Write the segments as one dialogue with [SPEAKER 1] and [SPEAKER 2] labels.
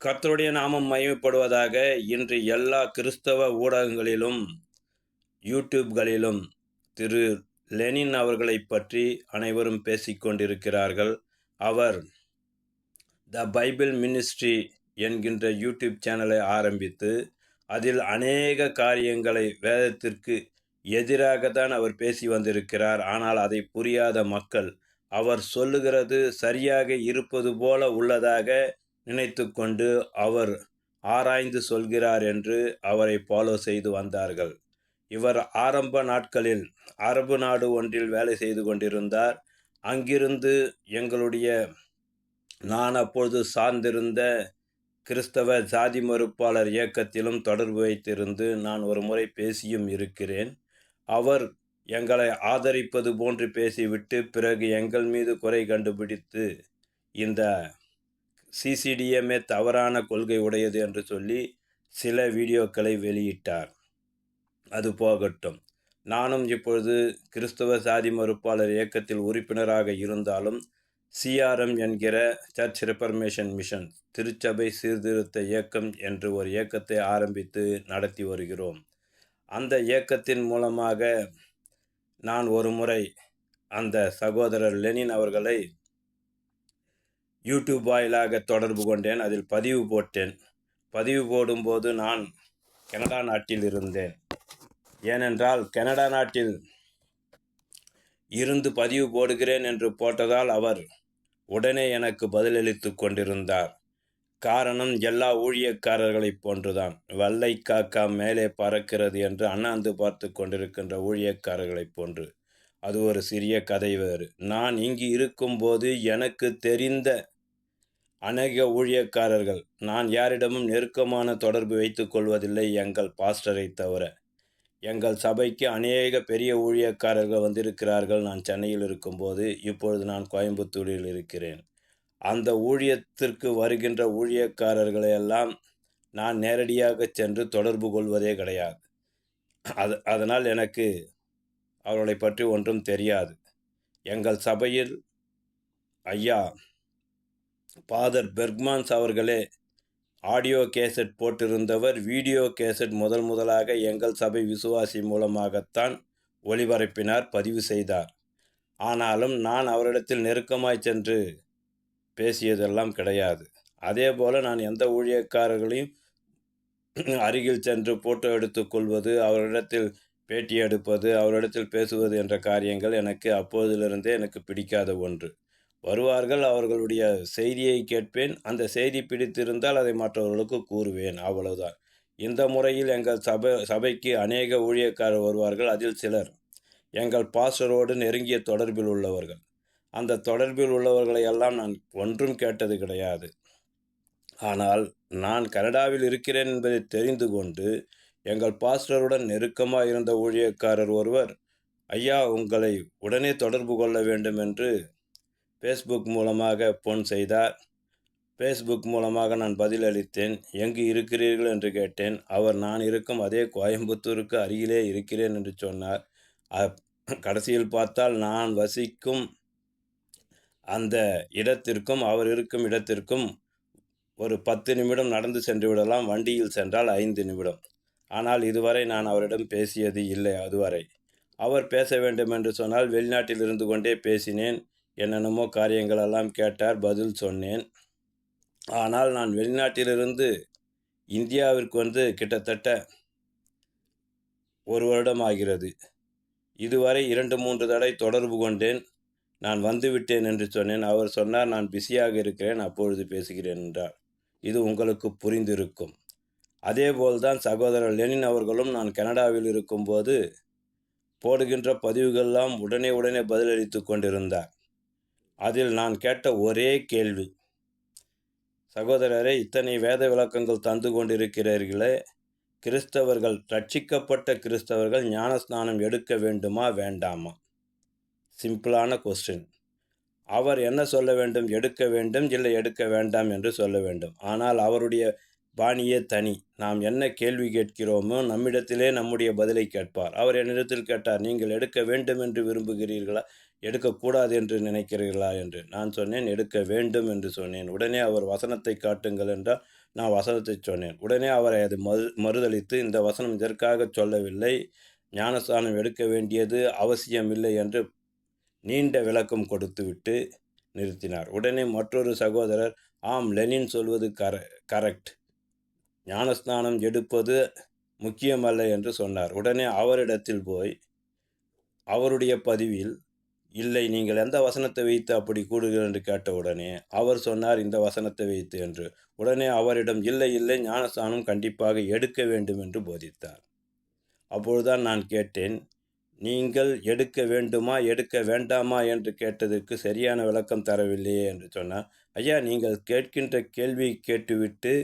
[SPEAKER 1] கர்த்தருடைய நாமம் மகிமைப்படுவதாக இன்று எல்லா கிறிஸ்தவ ஊடகங்களிலும் யூடியூப்களிலும் திரு லெனின் அவர்களை பற்றி அனைவரும் பேசிக்கொண்டிருக்கிறார்கள் அவர் த பைபிள் மினிஸ்ட்ரி என்கின்ற யூடியூப் சேனலை ஆரம்பித்து அதில் அநேக காரியங்களை வேதத்திற்கு எதிராக தான் அவர் பேசி வந்திருக்கிறார். ஆனால் அதை புரியாத மக்கள் அவர் சொல்லுகிறது சரியாக இருப்பது போல உள்ளதாக நினைத்து கொண்டு அவர் ஆராய்ந்து சொல்கிறார் என்று அவரை ஃபாலோ செய்து வந்தார்கள். இவர் ஆரம்ப நாட்களில் அரபு நாடு ஒன்றில் வேலை செய்து கொண்டிருந்தார். அங்கிருந்து எங்களுடைய நான் அப்பொழுது சார்ந்திருந்த கிறிஸ்தவ ஜாதி மறுப்பாளர் இயக்கத்திலும் தொடர்பு வைத்திருந்து நான் ஒரு முறை பேசியும் இருக்கிறேன். அவர் எங்களை ஆதரிப்பது போன்று பேசிவிட்டு பிறகு எங்கள் மீது குறை கண்டுபிடித்து இந்த சிசிடிஎம்ஏ தவறான கொள்கை உடையது என்று சொல்லி சில வீடியோக்களை வெளியிட்டார். அது போகட்டும். நானும் இப்பொழுது கிறிஸ்தவ சாதி மறுப்பாளர் இயக்கத்தில் உறுப்பினராக இருந்தாலும் சிஆர்எம் என்கிற சர்ச் ரெஃபர்மேஷன் மிஷன் திருச்சபை சீர்திருத்த இயக்கம் என்று ஒரு இயக்கத்தை ஆரம்பித்து நடத்தி வருகிறோம். அந்த இயக்கத்தின் மூலமாக நான் ஒரு முறை அந்த சகோதரர் லெனின் அவர்களை யூடியூப் வாயிலாக தொடர்பு கொண்டேன். அதில் பதிவு போட்டேன். பதிவு போடும்போது நான் கனடா நாட்டில் இருந்தேன். ஏனென்றால் கனடா நாட்டில் இருந்து பதிவு போடுகிறேன் என்று போட்டதால் அவர் உடனே எனக்கு பதிலளித்து கொண்டிருந்தார். காரணம் எல்லா ஊழியக்காரர்களைப் போன்றுதான். வல்லை காக்கா மேலே பறக்கிறது என்று அண்ணாந்து பார்த்து கொண்டிருக்கின்ற ஊழியக்காரர்களைப் போன்று. அது ஒரு சிறிய கதை வேறு. நான் இங்கு இருக்கும்போது எனக்கு தெரிந்த அநேக ஊழியக்காரர்கள் நான் யாரிடமும் நெருக்கமான தொடர்பு வைத்துக் கொள்வதில்லை எங்கள் பாஸ்டரை தவிர. எங்கள் சபைக்கு அநேக பெரிய ஊழியக்காரர்கள் வந்திருக்கிறார்கள். நான் சென்னையில் இருக்கும்போது இப்பொழுது நான் கோயம்புத்தூரில் இருக்கிறேன். அந்த ஊழியத்திற்கு வருகின்ற ஊழியக்காரர்களை எல்லாம் நான் நேரடியாக சென்று தொடர்பு கொள்வதே கிடையாது. அது அதனால் எனக்கு அவர்களை பற்றி ஒன்றும் தெரியாது. எங்கள் சபையில் ஐயா ஃபாதர் பெர்க்மான்ஸ் அவர்களே ஆடியோ கேசட் போட்டிருந்தவர் வீடியோ கேசட் முதல் முதலாக எங்கள் சபை விசுவாசி மூலமாகத்தான் ஒளிபரப்பினார் பதிவு செய்தார். ஆனாலும் நான் அவரிடத்தில் நெருக்கமாய் சென்று பேசியதெல்லாம் கிடையாது. அதே போல் நான் எந்த ஊழியக்காரர்களையும் அருகில் சென்று ஃபோட்டோ எடுத்துக்கொள்வது அவரிடத்தில் பேட்டி எடுப்பது அவரிடத்தில் பேசுவது என்ற காரியங்கள் எனக்கு அப்போதிலிருந்தே எனக்கு பிடிக்காத ஒன்று. வருவார்கள் அவர்களுடைய செய்தியை கேட்பேன். அந்த செய்தி பிடித்திருந்தால் அதை மற்றவர்களுக்கு கூறுவேன். அவ்வளவுதான். இந்த முறையில் எங்கள் சபை சபைக்கு அநேக ஊழியக்காரர் வருவார்கள். அதில் சிலர் எங்கள் பாஸ்டரோடு நெருங்கிய தொடர்பில் உள்ளவர்கள். அந்த தொடர்பில் உள்ளவர்களை எல்லாம் நான் ஒன்றும் கேட்டது கிடையாது. ஆனால் நான் கனடாவில் இருக்கிறேன் என்பதை தெரிந்து கொண்டு எங்கள் பாஸ்டருடன் நெருக்கமாக இருந்த ஊழியக்காரர் ஒருவர் ஐயா உங்களை உடனே தொடர்பு கொள்ள வேண்டும் என்று ஃபேஸ்புக் மூலமாக ஃபோன் செய்தார். ஃபேஸ்புக் மூலமாக நான் பதிலளித்தேன். எங்கு இருக்கிறீர்கள்? என்று கேட்டேன். அவர் நான் இருக்கும் அதே கோயம்புத்தூருக்கு அருகிலே இருக்கிறேன் என்று சொன்னார். கடைசியில் பார்த்தால் நான் வசிக்கும் அந்த இடத்திற்கும் அவர் இருக்கும் இடத்திற்கும் ஒரு பத்து நிமிடம் நடந்து சென்று விடலாம். வண்டியில் சென்றால் ஐந்து நிமிடம். ஆனால் இதுவரை நான் அவரிடம் பேசியது இல்லை. அதுவரை அவர் பேச வேண்டும் என்று சொன்னால் வெளிநாட்டில் இருந்து கொண்டே பேசினேன். என்னென்னமோ காரியங்களெல்லாம் கேட்டார் பதில் சொன்னேன். ஆனால் நான் வெளிநாட்டிலிருந்து இந்தியாவிற்கு வந்து கிட்டத்தட்ட ஒரு வருடம் ஆகிறது. இதுவரை இரண்டு மூன்று தடவை தொடர்பு கொண்டேன். நான் வந்துவிட்டேன் என்று சொன்னேன். அவர் சொன்னார் நான் பிஸியாக இருக்கிறேன் அப்பொழுது பேசுகிறேன் என்றார். இது உங்களுக்கு புரிந்திருக்கும். அதேபோல்தான் சகோதரர் லெனின் அவர்களும் நான் கனடாவில் இருக்கும்போது போடுகின்ற பதிவுகள்லாம் உடனே உடனே பதிலளித்து கொண்டிருந்தார். அதில் நான் கேட்ட ஒரே கேள்வி. சகோதரரே இத்தனை வேத விளக்கங்கள் தந்து கொண்டிருக்கிறீர்களே. கிறிஸ்தவர்கள் ரட்சிக்கப்பட்ட கிறிஸ்தவர்கள் ஞானஸ்நானம் எடுக்க வேண்டுமா வேண்டாமா? சிம்பிளான கொஸ்டின் அவர் என்ன சொல்ல வேண்டும் எடுக்க வேண்டும் இல்லை எடுக்க வேண்டாம் என்று சொல்ல வேண்டும். ஆனால் அவருடைய பாணியே தனி. நாம் என்ன கேள்வி கேட்கிறோமோ நம்மிடத்திலே நம்முடைய பதிலை கேட்பார். அவர் என்னிடத்தில் கேட்டார் நீங்கள் எடுக்க வேண்டும் என்று விரும்புகிறீர்களா? எடுக்கக்கூடாது என்று நினைக்கிறீர்களா என்று. நான் சொன்னேன் எடுக்க வேண்டும் என்று சொன்னேன். உடனே அவர் வசனத்தை காட்டுங்கள் என்றால் நான் வசனத்தை சொன்னேன். உடனே அவரை அது மறு மறுதளித்து இந்த வசனம் இதற்காக சொல்லவில்லை. ஞானஸ்தானம் எடுக்க வேண்டியது அவசியமில்லை என்று நீண்ட விளக்கம் கொடுத்துவிட்டு நிறுத்தினார். உடனே மற்றொரு சகோதரர் ஆம் லெனின் சொல்வது கர கரெக்ட். ஞானஸ்நானம் எடுப்பது முக்கியமல்ல என்று சொன்னார். உடனே அவரிடத்தில் போய் அவருடைய பதிவில் இல்லை நீங்கள் எந்த வசனத்தை வைத்து அப்படி கூடுங்கள் என்று கேட்ட உடனே அவர் சொன்னார் இந்த வசனத்தை வைத்து என்று. உடனே அவரிடம் இல்லை இல்லை ஞானஸ்தானம் கண்டிப்பாக எடுக்க வேண்டும் என்று போதித்தார். அப்பொழுதுதான் நான் கேட்டேன் நீங்கள் எடுக்க வேண்டுமா எடுக்க வேண்டாமா என்று கேட்டதற்கு சரியான விளக்கம் தரவில்லையே என்று சொன்னார். ஐயா நீங்கள் கேட்கின்ற கேள்வி கேட்டுவிட்டு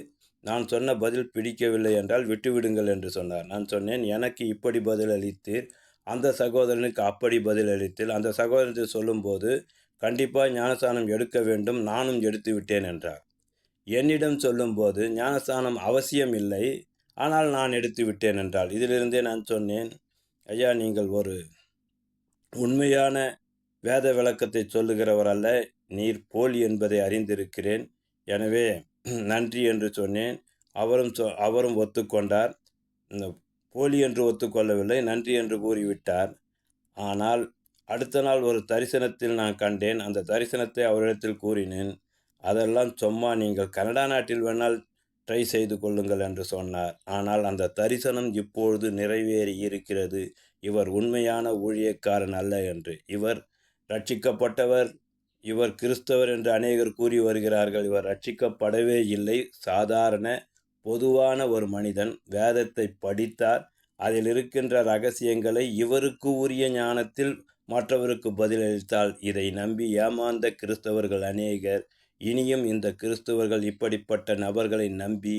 [SPEAKER 1] நான் சொன்ன பதில் பிடிக்கவில்லை என்றால் விட்டுவிடுங்கள் என்று சொன்னார். நான் சொன்னேன் எனக்கு இப்படி பதில் அளித்தீர் அந்த சகோதரனுக்கு அப்படி பதில் அந்த சகோதரத்தை சொல்லும்போது கண்டிப்பாக ஞானஸ்தானம் எடுக்க வேண்டும் நானும் எடுத்து விட்டேன் என்றார். என்னிடம் சொல்லும்போது ஞானஸ்தானம் அவசியம் இல்லை ஆனால் நான் எடுத்து விட்டேன் என்றால் இதிலிருந்தே நான் சொன்னேன் ஐயா நீங்கள் ஒரு உண்மையான வேத விளக்கத்தை சொல்லுகிறவர் அல்ல நீர் போலி என்பதை அறிந்திருக்கிறேன். எனவே நன்றி என்று சொன்னேன். அவரும் சொ அவரும் ஒத்துக்கொண்டார். இந்த போலி என்று ஒத்துக்கொள்ளவில்லை நன்றி என்று கூறிவிட்டார். ஆனால் அடுத்த நாள் ஒரு தரிசனத்தில் நான் கண்டேன். அந்த தரிசனத்தை அவரிடத்தில் கூறினேன். அதெல்லாம் சும்மா நீங்கள் கனடா நாட்டில் வேணால் ட்ரை செய்து கொள்ளுங்கள் என்று சொன்னார். ஆனால் அந்த தரிசனம் இப்பொழுது நிறைவேறி இருக்கிறது. இவர் உண்மையான ஊழியக்காரன் அல்ல என்று. இவர் ரட்சிக்கப்பட்டவர் இவர் கிறிஸ்தவர் என்று அநேகர் கூறி வருகிறார்கள். இவர் ரட்சிக்கப்படவே இல்லை. சாதாரண பொதுவான ஒரு மனிதன் வேதத்தை படித்தார் அதில் இருக்கின்ற ரகசியங்களை இவருக்கு உரிய ஞானத்தில் மற்றவருக்கு பதிலளித்தால் இதை நம்பி ஏமாந்த கிறிஸ்தவர்கள் அநேகர் இனியும் இந்த கிறிஸ்தவர்கள் இப்படிப்பட்ட நபர்களை நம்பி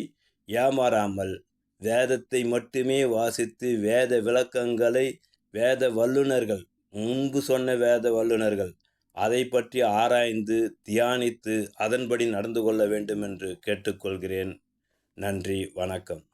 [SPEAKER 1] ஏமாறாமல் வேதத்தை மட்டுமே வாசித்து வேத விளக்கங்களை வேத வல்லுநர்கள் முன்பு சொன்ன வேத வல்லுநர்கள் அதை பற்றி ஆராய்ந்து தியானித்து அதன்படி நடந்து கொள்ள வேண்டும் என்று கேட்டுக்கொள்கிறேன். நன்றி வணக்கம்.